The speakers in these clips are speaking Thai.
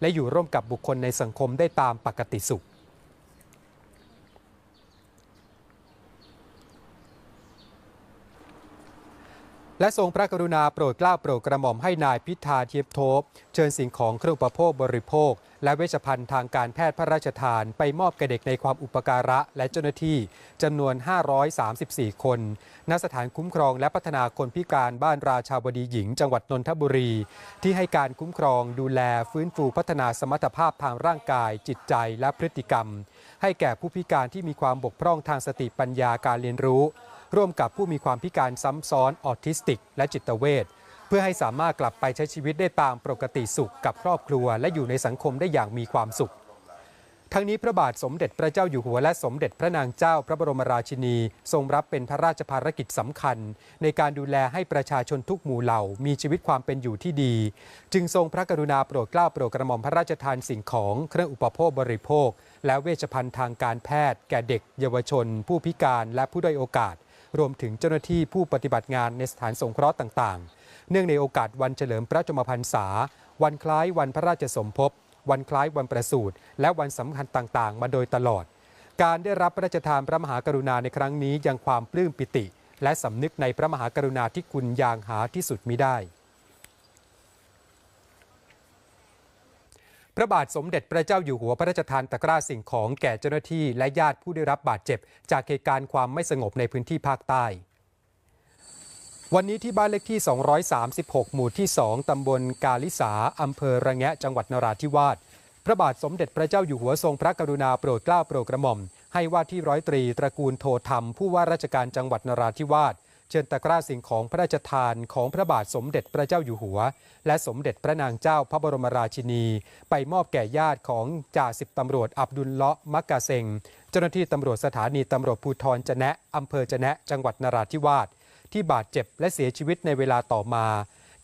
และอยู่ร่วมกับบุคคลในสังคมได้ตามปกติสุข และทรงพระกรุณาโปรดเกล้าโปรดกระหม่อมให้นายพิธาเทียบโทบเชิญสิ่งของเครื่องอุปโภคบริโภค และเวชภัณฑ์ทางการแพทย์พระราชทาน ไปมอบแก่เด็กในความอุปการะและเจ้าหน้าที่จำนวน 534 คนณสถานคุ้มครองและพัฒนาคนพิการบ้านราชาวดีหญิง จังหวัดนนทบุรี ที่ให้การคุ้มครองดูแลฟื้นฟูพัฒนาสมรรถภาพทางร่างกาย จิตใจและพฤติกรรม ให้แก่ผู้พิการที่มีความบกพร่องทางสติปัญญาการเรียนรู้ ร่วมกับผู้มีความพิการซ้ำซ้อนออทิสติก และจิตเวชเพื่อให้สามารถกลับไปใช้ชีวิตได้ตามปกติสุขกับครอบครัว และอยู่ในสังคมได้อย่างมีความสุข ทั้งนี้พระบาทสมเด็จพระเจ้าอยู่หัวและสมเด็จพระนางเจ้าพระบรมราชินี ทรงรับเป็นพระราชภารกิจสำคัญ ในการดูแลให้ประชาชนทุกหมู่เหล่ามีชีวิตความเป็นอยู่ที่ดี จึงทรงพระกรุณาโปรดเกล้าโปรดกระหม่อมพระราชทานสิ่งของเครื่องอุปโภคบริโภค และเวชภัณฑ์ทางการแพทย์ แก่เด็ก เยาวชน ผู้พิการและผู้ด้อยโอกาส รวมถึงเจ้าหน้าที่ผู้ปฏิบัติงานในสถานสงเคราะห์ต่างๆ เนื่องในโอกาสวันเฉลิมพระชมพรรษา วันคล้ายวันพระราชสมภพ วันคล้ายวันประสูติและวันสำคัญต่างๆ มาโดยตลอด การได้รับพระราชทานพระมหากรุณาในครั้งนี้ยังความปลื้มปิติ และสำนึกในพระมหากรุณาที่คุณอย่างหาที่สุดมิได้ พระบาทสมเด็จพระเจ้าอยู่หัวพระราชทานตะกร้าสิ่งของแก่เจ้าหน้าที่และญาติผู้ได้รับบาดเจ็บ จากเหตุการณ์ความไม่สงบในพื้นที่ภาคใต้ วันนี้ที่บ้านเลขที่ 236 หมู่ที่ 2 ตำบลกาลิสา อำเภอระแงะ จังหวัดนราธิวาส พระบาทสมเด็จพระเจ้าอยู่หัวทรงพระกรุณาโปรดเกล้าโปรดกระหม่อม ให้ว่าที่ร้อยตรีตระกูลโทธรรมผู้ว่าราชการจังหวัดนราธิวาส เชิญตะกร้าสิ่งของพระราชทานของพระบาทสมเด็จพระเจ้าอยู่หัว และสมเด็จพระนางเจ้าพระบรมราชินี ไปมอบแก่ญาติของจ่าสิบตำรวจอับดุลเลาะมักกะเซงเจ้าหน้าที่ตำรวจสถานีตำรวจภูธรจะแนะอำเภอจะแนะจังหวัดนราธิวาสที่บาดเจ็บและเสียชีวิตในเวลาต่อมา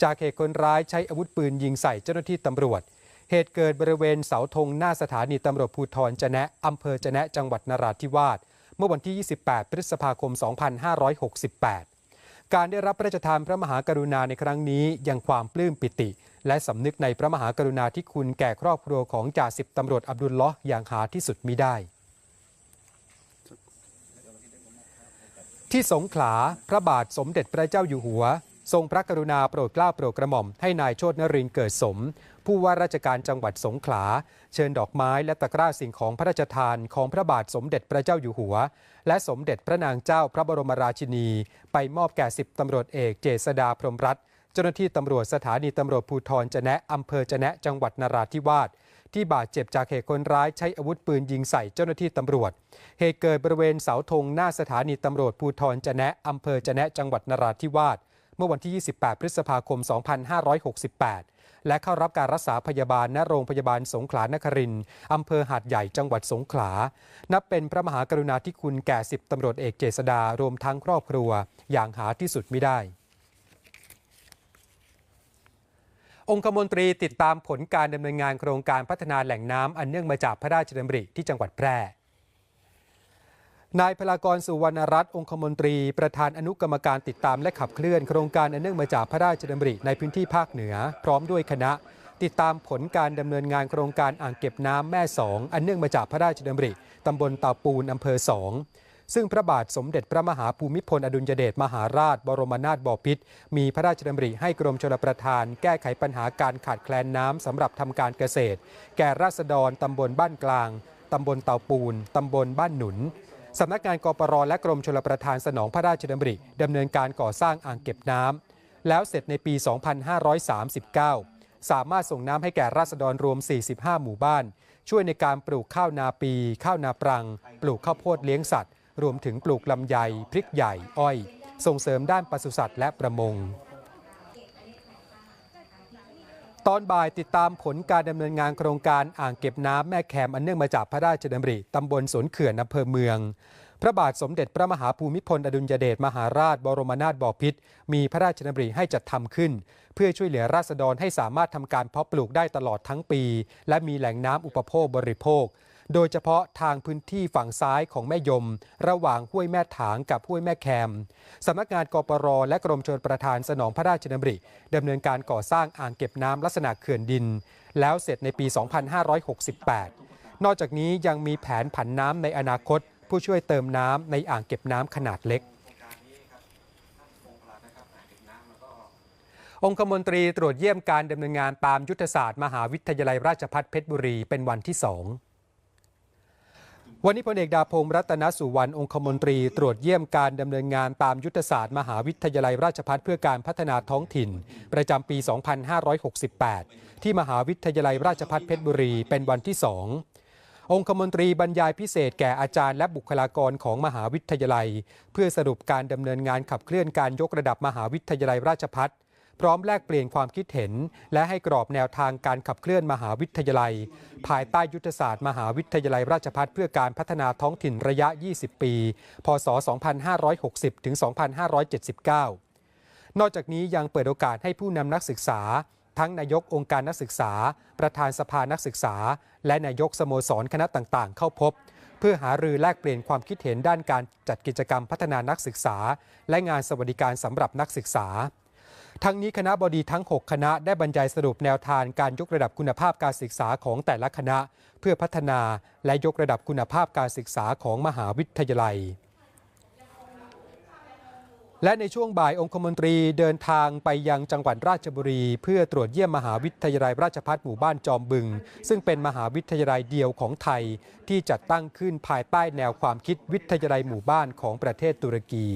จากเหตุคนร้ายใช้อาวุธปืนยิงใส่เจ้าหน้าที่ตำรวจ เหตุเกิดบริเวณเสาธงหน้าสถานีตำรวจภูธรจะแนะอำเภอจะแนะจังหวัดนราธิวาสเมื่อวันที่ 28 พฤษภาคม 2568 การได้รับพระราชทานพระมหากรุณาในครั้งนี้ยังความปลื้มปิติ และสำนึกในพระมหากรุณาธิคุณแก่ครอบครัวของจ่าสิบตำรวจอับดุลลอห์อย่างหาที่สุดมิได้ ที่สงขลาพระบาทสมเด็จพระเจ้าอยู่หัว ทรงพระกรุณาโปรดเกล้าโปรดกระหม่อมให้นายโชตนรินเกิดสม ผู้ว่าราชการจังหวัดสงขลา เชิญดอกไม้และตะกร้าสิ่งของพระราชทานของพระบาทสมเด็จพระเจ้าอยู่หัว และสมเด็จพระนางเจ้าพระบรมราชินี ไปมอบแก่สิบตำรวจเอกเจษดาพรหมรัตน์เจ้าหน้าที่ตำรวจสถานีตำรวจภูธรจะแนะอำเภอจะแนะจังหวัดนราธิวาสที่บาดเจ็บจากเหตุคนร้ายใช้อาวุธปืนยิงใส่เจ้าหน้าที่ตำรวจ เหตุเกิดบริเวณเสาธงหน้าสถานีตำรวจภูธรจะแนะอำเภอจะแนะจังหวัดนราธิวาสเมื่อวันที่ 28 พฤษภาคม 2568 และเข้ารับการรักษาพยาบาลณโรงพยาบาลสงขลานครินทร์อำเภอหาดใหญ่จังหวัดสงขลา นับเป็นพระมหากรุณาธิคุณแก่สิบตำรวจเอกเจษดารวมทั้งครอบครัว อย่างหาที่สุดไม่ได้องคมนตรีติดตามผลการดำเนินงานโครงการพัฒนาแหล่งน้ำอันเนื่องมาจากพระราชดำริที่จังหวัดแพร่ นายพลากรสุวรรณรัตน์องคมนตรี ประธานอนุกรรมการติดตามและขับเคลื่อนโครงการอันเนื่องมาจากพระราชดำริในพื้นที่ภาคเหนือ พร้อมด้วยคณะ ติดตามผลการดำเนินงานโครงการอ่างเก็บน้ำแม่สองอันเนื่องมาจากพระราชดำริตำบลเตาปูนอำเภอสองซึ่งพระบาทสมเด็จพระมหาภูมิพลอดุลยเดชมหาราช บรมนาถบพิตรมีพระราชดำริให้กรมชลประทาน แก้ไขปัญหาการขาดแคลนน้ำสำหรับทำการเกษตร แก่ราษฎรตำบลบ้านกลางตำบลเตาปูนตำบลบ้านหนุน สำนักงานกปรและกรมชลประทานสนองพระราชดำริดำเนินการก่อสร้างอ่างเก็บน้ำแล้วเสร็จในปี 2539 สามารถส่งน้ำให้แก่ราษฎรรวม 45 หมู่บ้าน ช่วยในการปลูกข้าวนาปี ข้าวนาปรัง ปลูกข้าวโพดเลี้ยงสัตว์ รวมถึงปลูกลำไย พริกใหญ่ อ้อย ส่งเสริมด้านปศุสัตว์และประมง ตอนบ่ายติดตามผลการดำเนินงานโครงการอ่างเก็บน้ำแม่แคมอันเนื่องมาจากพระราชดำริตำบลสวนเขื่อนอำเภอเมือง พระบาทสมเด็จพระมหาภูมิพลอดุลยเดชมหาราชบรมนาถบพิตรมีพระราชดำริให้จัดทำขึ้น เพื่อช่วยเหลือราษฎรให้สามารถทำการเพาะปลูกได้ตลอดทั้งปี และมีแหล่งน้ำอุปโภคบริโภค โดยเฉพาะทางพื้นที่ฝั่งซ้ายของแม่ยม ระหว่างห้วยแม่ถางกับห้วยแม่แคมสำนักงานกปรและกรมชลประทานสนองพระราชดำริดำเนินการก่อสร้างอ่างเก็บน้ำลักษณะเขื่อนดิน แล้วเสร็จในปี 2568 นอกจากนี้ยังมีแผนผันน้ำในอนาคต ผู้ช่วยเติมน้ำในอ่างเก็บน้ำขนาดเล็กองคมนตรีตรวจเยี่ยมการดำเนินงานตามยุทธศาสตร์ มหาวิทยาลัยราชภัฏเพชรบุรีเป็นวันที่สอง วันนี้พลเอกดาพงศ์รัตนสุวรรณองคมนตรีตรวจเยี่ยมการดำเนินงานตามยุทธศาสตร์มหาวิทยาลัยราชภัฏเพื่อการพัฒนาท้องถิ่น ประจำปี 2568 ที่มหาวิทยาลัยราชภัฏเพชรบุรีเป็นวันที่สององคมนตรีบรรยายพิเศษแก่อาจารย์และบุคลากรของมหาวิทยาลัย เพื่อสรุปการดำเนินงานขับเคลื่อนการยกระดับมหาวิทยาลัยราชภัฏ พร้อมแลกเปลี่ยนความคิดเห็น และให้กรอบแนวทางการขับเคลื่อนมหาวิทยาลัย ภายใต้ยุทธศาสตร์มหาวิทยาลัยราชภัฏเพื่อการพัฒนาท้องถิ่นระยะ 20 ปี พศ 2560 ถึง 2579 นอกจากนี้ยังเปิดโอกาสให้ผู้นำนักศึกษา ทั้งนายกองค์การนักศึกษา ประธานสภานักศึกษา และนายกสโมสรคณะต่างๆ เข้าพบเพื่อหารือแลกเปลี่ยนความคิดเห็นด้านการจัดกิจกรรมพัฒนานักศึกษา และงานสวัสดิการสำหรับนักศึกษา ทั้งนี้คณะบดีทั้ง 6 คณะได้บรรยายสรุปแนวทางการยกระดับคุณภาพการศึกษาของแต่ละคณะ เพื่อพัฒนาและยกระดับคุณภาพการศึกษาของมหาวิทยาลัยและในช่วงบ่ายองคมนตรีเดินทางไปยังจังหวัดราชบุรี เพื่อตรวจเยี่ยมมหาวิทยาลัยราชภัฏหมู่บ้านจอมบึง ซึ่งเป็นมหาวิทยาลัยเดียวของไทย ที่จัดตั้งขึ้นภายใต้แนวความคิดวิทยาลัยหมู่บ้านของประเทศตุรกี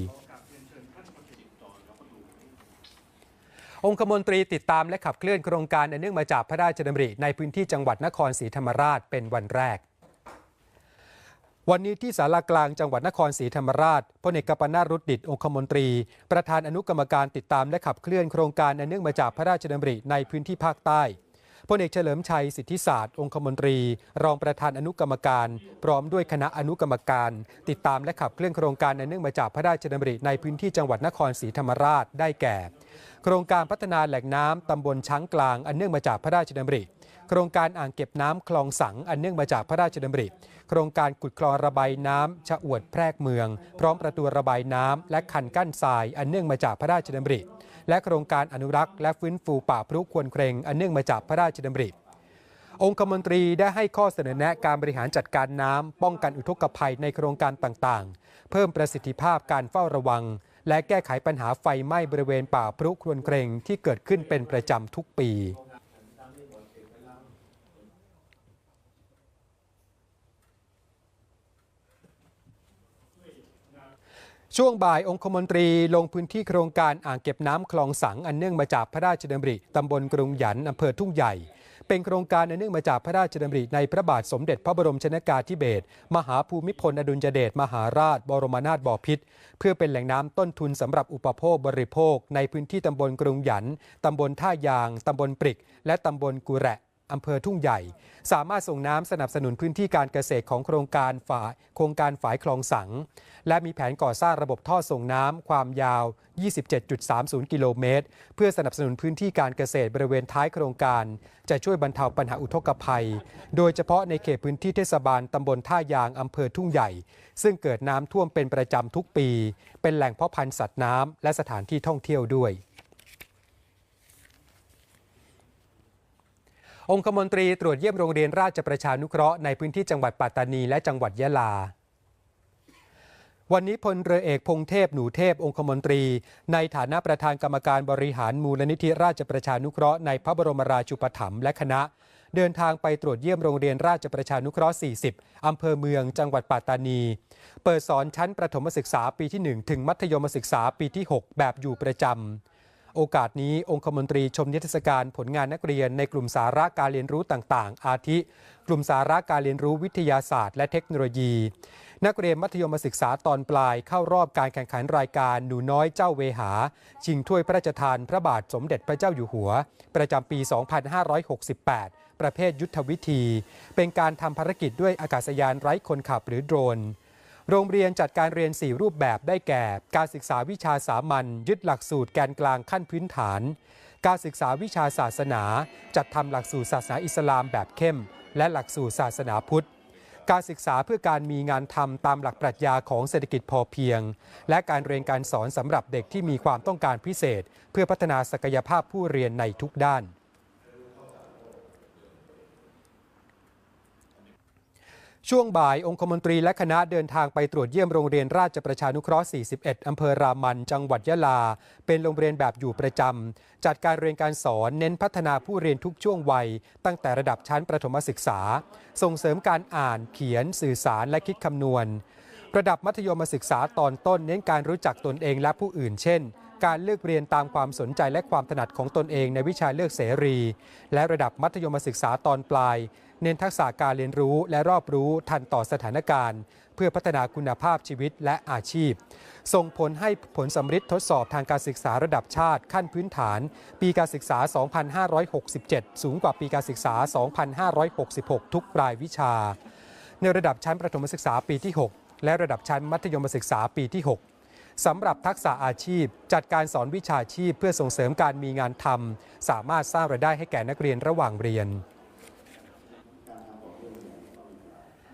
องคมนตรีติดตามและขับเคลื่อนโครงการอันเนื่องมาจากพระราชดำริในพื้นที่จังหวัดนครศรีธรรมราชเป็นวันแรก วันนี้ที่ศาลากลางจังหวัดนครศรีธรรมราชพลเอกกปนารุดดิตองคมนตรี ประธานอนุกรรมการติดตามและขับเคลื่อนโครงการอันเนื่องมาจากพระราชดำริในพื้นที่ภาคใต้ พลเอกเฉลิมชัยสิทธิศาสตร์ องคมนตรี รองประธานอนุกรรมการ พร้อมด้วยคณะอนุกรรมการ ติดตามและขับเคลื่อนโครงการอันเนื่องมาจากพระราชดำริในพื้นที่จังหวัดนครศรีธรรมราชได้แก่ โครงการพัฒนาแหล่งน้ำตำบลช้างกลางอันเนื่องมาจากพระราชดำริ โครงการอ่างเก็บน้ำคลองสังอันเนื่องมาจากพระราชดำริ โครงการขุดคลองระบายน้ำชะอวดแพรกเมือง พร้อมประตูระบายน้ำและคันกั้นทรายอันเนื่องมาจากพระราชดำริ และโครงการอนุรักษ์และฟื้นฟูป่าพรุควรเครงอันเนื่องมาจากพระราชดำริองคมนตรีได้ให้ข้อเสนอแนะการบริหารจัดการน้ำ ป้องกันอุทกภัยในโครงการต่างๆ เพิ่มประสิทธิภาพการเฝ้าระวัง และแก้ไขปัญหาไฟไหม้บริเวณป่าพรุครวนเกรงที่เกิดขึ้นเป็นประจำทุกปี ช่วงบ่ายองคมนตรีลงพื้นที่โครงการอ่างเก็บน้ำคลองสังอันเนื่องมาจากพระราชดำริตำบลกรุงหยันอำเภอทุ่งใหญ่ เป็นโครงการอันเนื่องมาจากพระราชดำริในพระบาทสมเด็จพระบรมชนกาธิเบศรมหาภูมิพลอดุลยเดชมหาราช บรมนาถบพิตรเพื่อเป็นแหล่งน้ำต้นทุนสำหรับอุปโภคบริโภค ในพื้นที่ตำบลกรุงหยันต์ตำบลท่ายางตำบลปริก และตำบลกุแระ อำเภอทุ่งใหญ่ สามารถส่งน้ำสนับสนุนพื้นที่การเกษตรของโครงการฝายโครงการฝายคลองสัง และมีแผนก่อสร้างระบบท่อส่งน้ำความยาว 27.30 กิโลเมตร เพื่อสนับสนุนพื้นที่การเกษตรบริเวณท้ายโครงการ จะช่วยบรรเทาปัญหาอุทกภัย โดยเฉพาะในเขตพื้นที่เทศบาลตำบลท่ายางอำเภอทุ่งใหญ่ ซึ่งเกิดน้ำท่วมเป็นประจำทุกปี เป็นแหล่งเพาะพันธุ์สัตว์น้ำและสถานที่ท่องเที่ยวด้วย องคมนตรีตรวจเยี่ยมโรงเรียนราชประชานุเคราะห์ในพื้นที่จังหวัดปัตตานีและจังหวัดยะลา วันนี้พลเรือเอกพงเทพหนูเทพองคมนตรี ในฐานะประธานกรรมการบริหารมูลนิธิราชประชานุเคราะห์ในพระบรมราชูปถัมภ์และคณะ เดินทางไปตรวจเยี่ยมโรงเรียนราชประชานุเคราะห์ 40 อำเภอเมือง จังหวัดปัตตานี เปิดสอนชั้นประถมศึกษาปีที่ 1 ถึงมัธยมศึกษาปีที่ 6 แบบอยู่ประจำ โอกาสนี้องคมนตรีชมนิทรรศการผลงานนักเรียนในกลุ่มสาระการเรียนรู้ต่างๆ อาทิ กลุ่มสาระการเรียนรู้วิทยาศาสตร์และเทคโนโลยี นักเรียนมัธยมศึกษาตอนปลายเข้ารอบการแข่งขันรายการหนูน้อยเจ้าเวหา ชิงถ้วยพระราชทานพระบาทสมเด็จพระเจ้าอยู่หัว ประจำปี 2568 ประเภทยุทธวิธี เป็นการทำภารกิจด้วยอากาศยานไร้คนขับหรือโดรน โรงเรียนจัดการเรียน 4 รูปแบบได้แก่ การศึกษาวิชาสามัญยึดหลักสูตรแกนกลางขั้นพื้นฐาน การศึกษาวิชาศาสนา จัดทำหลักสูตรศาสนาอิสลามแบบเข้ม และหลักสูตรศาสนาพุทธ การศึกษาเพื่อการมีงานทำตามหลักปรัชญาของเศรษฐกิจพอเพียง และการเรียนการสอนสำหรับเด็กที่มีความต้องการพิเศษ เพื่อพัฒนาศักยภาพผู้เรียนในทุกด้าน ช่วงบ่ายองคมนตรีและคณะเดินทางไปตรวจเยี่ยมโรงเรียนราชประชานุเคราะห์ 41 อำเภอรามัน จังหวัดยะลา เป็นโรงเรียนแบบอยู่ประจำ จัดการเรียนการสอนเน้นพัฒนาผู้เรียนทุกช่วงวัย ตั้งแต่ระดับชั้นประถมศึกษา ส่งเสริมการอ่าน เขียน สื่อสารและคิดคำนวณ ระดับมัธยมศึกษาตอนต้น เน้นการรู้จักตนเองและผู้อื่น เช่นการเลือกเรียนตามความสนใจและความถนัดของตนเองในวิชาเลือกเสรี และระดับมัธยมศึกษาตอนปลาย เน้นทักษะการเรียนรู้และรอบรู้ทันต่อสถานการณ์ เพื่อพัฒนาคุณภาพชีวิตและอาชีพ ส่งผลให้ผลสำฤทธิ์ทดสอบทางการศึกษาระดับชาติขั้นพื้นฐาน ปีการศึกษา 2567 สูงกว่าปีการศึกษา 2566 ทุกรายวิชา ในระดับชั้นประถมศึกษาปีที่ 6 และระดับชั้นมัธยมศึกษาปีที่ 6สำหรับทักษะอาชีพ จัดการสอนวิชาชีพเพื่อส่งเสริมการมีงานทำสามารถสร้างรายได้ให้แก่นักเรียนระหว่างเรียน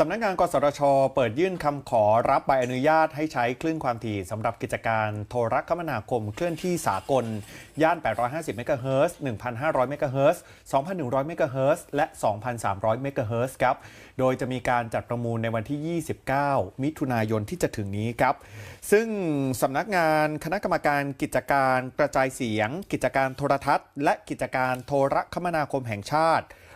สำนักงานกสทช เปิดยื่นคำขอรับใบอนุญาตให้ใช้คลื่นความถี่สำหรับกิจการโทรคมนาคมเคลื่อนที่สากล ย่าน 850 เมกะเฮิรตซ์1,500 เมกะเฮิรตซ์2,100 เมกะเฮิรตซ์และ 2,300 เมกะเฮิรตซ์ครับ โดยจะมีการจัดประมูลในวันที่ 29 มิถุนายนที่จะถึงนี้ครับ ซึ่งสำนักงานคณะกรรมการกิจการกระจายเสียง กิจการโทรทัศน์ และกิจการโทรคมนาคมแห่งชาติ